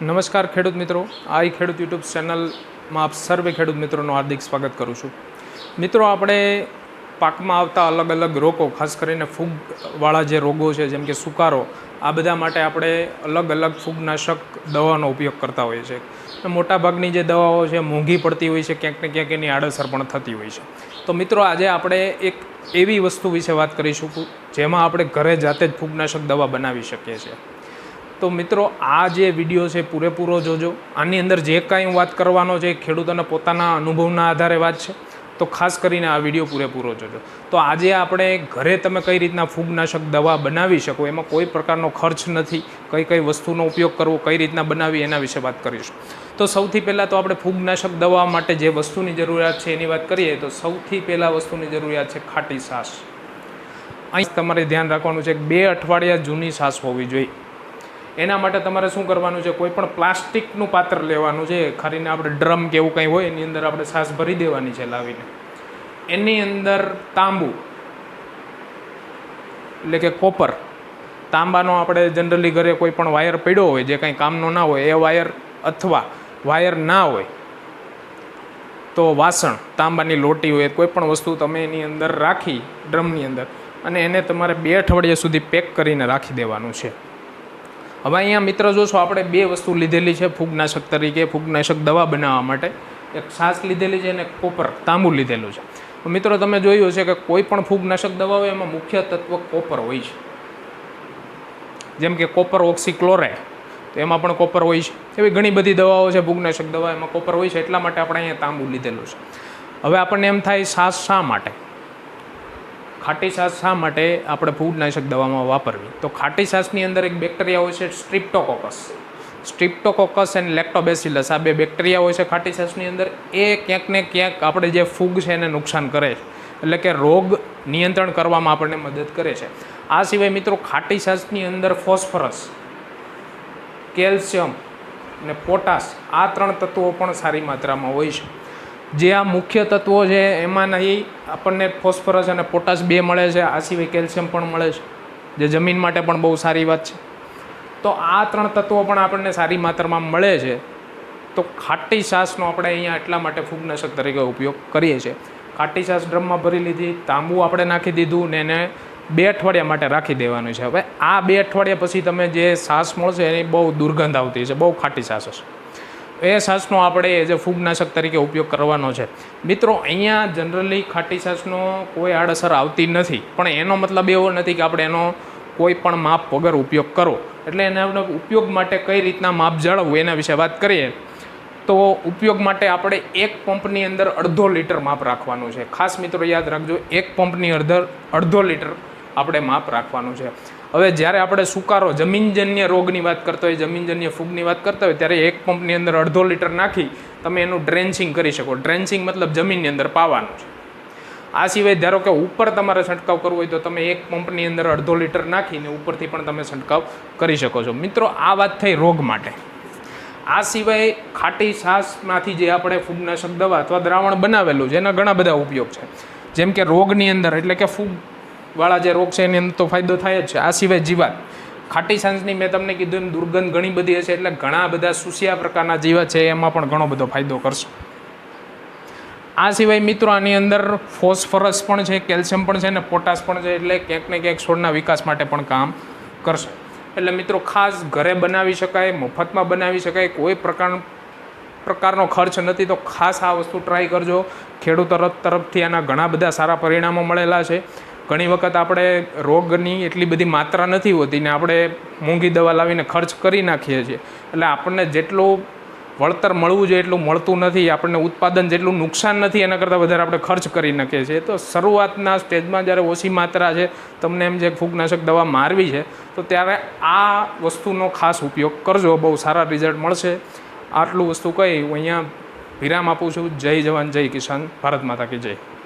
નમસ્કાર ખેડૂત મિત્રો. આ ખેડૂત યુટ્યુબ ચેનલમાં આપ સર્વે ખેડૂત મિત્રોનું હાર્દિક સ્વાગત કરું છું. મિત્રો, આપણે પાકમાં આવતા અલગ અલગ રોગો, ખાસ કરીને ફૂગવાળા જે રોગો છે, જેમ કે સુકારો, આ બધા માટે આપણે અલગ અલગ ફૂગનાશક દવાનો ઉપયોગ કરતા હોઈએ છીએ. મોટાભાગની જે દવાઓ છે, મોંઘી પડતી હોય છે, ક્યાંક ને ક્યાંક એની આડઅસર પણ થતી હોય છે. તો મિત્રો, આજે આપણે એક એવી વસ્તુ વિશે વાત કરીશું જેમાં આપણે ઘરે જાતે જ ફૂગનાશક દવા બનાવી શકીએ છીએ. તો મિત્રો આ જે વીડિયો છે પૂરેપૂરો જોજો. આની અંદર જે કાંઈ હું વાત કરવાનો છે ખેડૂતોના પોતાના અનુભવના આધારે વાત છે. તો ખાસ કરીને આ વીડિયો પૂરેપૂરો જોજો. તો આજે આપણે ઘરે તમે કઈ રીતના ફૂગનાશક દવા બનાવી શકો, એમાં કોઈ પ્રકારનો ખર્ચ નથી, કઈ કઈ વસ્તુનો ઉપયોગ કરવો, કઈ રીતના બનાવી એના વિશે વાત કરીશું. તો સૌથી પહેલાં તો આપણે ફૂગનાશક દવા માટે જે વસ્તુની જરૂરિયાત છે એની વાત કરીએ, તો સૌથી પહેલાં વસ્તુની જરૂરિયાત છે ખાટી સાસ. અહીં તમારે ધ્યાન રાખવાનું છે બે અઠવાડિયા જૂની સાસ હોવી જોઈએ. એના માટે તમારે શું કરવાનું છે? કોઈ પણ પ્લાસ્ટિકનું પાત્ર લેવાનું છે. ખરીને આપણે ડ્રમ કે એવું કંઈ હોય, એની અંદર આપણે છાશ ભરી દેવાની છે લાવીને. એની અંદર તાંબુ, એટલે કે કોપર. તાંબાનો આપણે જનરલી ઘરે કોઈ પણ વાયર પડ્યો હોય, જે કંઈ કામનો ના હોય, એ વાયર અથવા વાયર ના હોય, તો વાસણ, તાંબાની લોટી હોય, કોઈ પણ વસ્તુ તમે એની અંદર રાખી ડ્રમની અંદર અને એને તમારે બે અઠવાડિયા સુધી પેક કરીને રાખી દેવાનું છે. હવે અહીંયા મિત્ર જોશો, આપણે બે વસ્તુ લીધેલી છે, ફૂગનાશક તરીકે, ફૂગનાશક દવા બનાવવા માટે. એક છાશ લીધેલી છે અને કોપર તાંબુ લીધેલું છે. મિત્રો, તમે જોયું છે કે કોઈ પણ ફૂગનાશક દવા હોય, એમાં મુખ્ય તત્વ કોપર હોય છે. જેમ કે કોપર ઓક્સીક્લોરાઇડ, તો એમાં પણ કોપર હોય છે. એવી ઘણી બધી દવાઓ છે ફૂગનાશક દવા, એમાં કોપર હોય છે, એટલા માટે આપણે અહીંયા તાંબુ લીધેલું છે. હવે આપણને એમ થાય, છાશ શા માટે? ખાટી છાશ શા માટે આપણે ફૂગનાશક દવામાં વાપરવી? તો ખાટી છાશની અંદર એક બેક્ટેરિયા હોય છે સ્ટ્રિપ્ટોકોકસ. સ્ટ્રિપ્ટોકોકસ એન્ડ લેક્ટોબેસિલસ આ બે બેક્ટેરિયા હોય છે ખાટી છાશની અંદર. એ ક્યાંક ને ક્યાંક આપણે જે ફૂગ છે એને નુકસાન કરે છે. એટલે કે રોગ નિયંત્રણ કરવામાં આપણને મદદ કરે છે. આ સિવાય મિત્રો ખાટી છાશની અંદર ફોસ્ફરસ, કેલ્શિયમ અને પોટાશ આ ત્રણ તત્વો પણ સારી માત્રામાં હોય છે. જે આ મુખ્ય તત્વો છે એમાં નહીં આપણને ફોસ્ફરસ અને પોટાશ બે મળે છે. આ સિવાય કેલ્શિયમ પણ મળે છે. જે જમીન માટે પણ બહુ સારી વાત છે. તો આ ત્રણ તત્વો પણ આપણને સારી માત્રામાં મળે છે. તો ખાટી છાશનો આપણે અહીંયા એટલા માટે ફૂગનાશક તરીકે ઉપયોગ કરીએ છીએ. ખાટી છાશ ડ્રમમાં ભરી લીધી, તાંબુ આપણે નાખી દીધું ને એને બે અઠવાડિયા માટે રાખી દેવાનું છે. હવે આ બે અઠવાડિયા પછી તમે જે છાશ મળશે એની બહુ દુર્ગંધ આવતી છે. બહુ ખાટી છાશ હશે. એ છાશનો આપણે એઝ એ ફૂગનાશક તરીકે ઉપયોગ કરવાનો છે. મિત્રો, અહીંયા જનરલી ખાટી છાશનો કોઈ આડઅસર આવતી નથી, પણ એનો મતલબ એવો નથી કે આપણે એનો કોઈ પણ માપ વગર ઉપયોગ કરો. એટલે એના ઉપયોગ માટે કઈ રીતના માપ જાળવવું એના વિશે વાત કરીએ, તો ઉપયોગ માટે આપણે એક પંપની અંદર અડધો લીટર માપ રાખવાનું છે. ખાસ મિત્રો યાદ રાખજો, એક પંપની અડધર અડધો લીટર આપણે માપ રાખવાનું છે. હવે જ્યારે આપણે સુકારો જમીનજન્ય રોગની વાત કરતા હોય, જમીનજન્ય ફૂગની વાત કરતા હોય, ત્યારે એક પંપની અંદર અડધો લીટર નાખી તમે એનું ડ્રેન્ચિંગ કરી શકો. ડ્રેન્ચિંગ મતલબ જમીનની અંદર પાવાનું છે. આ સિવાય ધારો કે ઉપર તમારે છંટકાવ કરવો હોય તો તમે એક પંપની અંદર અડધો લીટર નાખીને ઉપરથી પણ તમે છંટકાવ કરી શકો છો. મિત્રો, આ વાત થઈ રોગ માટે. આ સિવાય ખાટી છાશમાંથી જે આપણે ફૂગનાશક દવા અથવા દ્રાવણ બનાવેલું છે, એના ઘણા બધા ઉપયોગ છે. જેમ કે રોગની અંદર, એટલે કે ફૂગ વાળા જે રોગ છે એની અંદર તો ફાયદો થાય જ છે. આ સિવાય જીવાત. ખાટી સાંજની મેં તમને કીધું એમ દુર્ગંધ ઘણી બધી હશે એટલે ઘણા બધા સુસિયા પ્રકારના જીવાત છે એમાં પણ ઘણો બધો ફાયદો કરશે. આ સિવાય મિત્રો આની અંદર ફોસ્ફરસ પણ છે, કેલ્શિયમ પણ છે અને પોટાશ પણ છે એટલે ક્યાંક ને ક્યાંક છોડના વિકાસ માટે પણ કામ કરશે. એટલે મિત્રો ખાસ ઘરે બનાવી શકાય, મફતમાં બનાવી શકાય, કોઈ પ્રકાર પ્રકારનો ખર્ચ નથી તો ખાસ આ વસ્તુ ટ્રાય કરજો. ખેડૂત તરફ તરફથી આના ઘણા બધા સારા પરિણામો મળેલા છે. ઘણી વખત આપણે રોગની એટલી બધી માત્રા નથી હોતી ને આપણે મોંઘી દવા લાવીને ખર્ચ કરી નાખીએ છીએ. એટલે આપણને જેટલું વળતર મળવું જોઈએ એટલું મળતું નથી, આપણને ઉત્પાદન જેટલું નુકસાન નથી, એના કરતાં વધારે આપણે ખર્ચ કરી નાખીએ છીએ. તો શરૂઆતના સ્ટેજમાં જ્યારે ઓછી માત્રા છે, તમને એમ જે ફૂગનાશક દવા મારવી છે, તો ત્યારે આ વસ્તુનો ખાસ ઉપયોગ કરજો. બહુ સારા રિઝલ્ટ મળશે. આટલું વસ્તુ કહી હું અહીંયા વિરામ આપું છું. જય જવાન, જય કિસાન. ભારત માતા કી જય.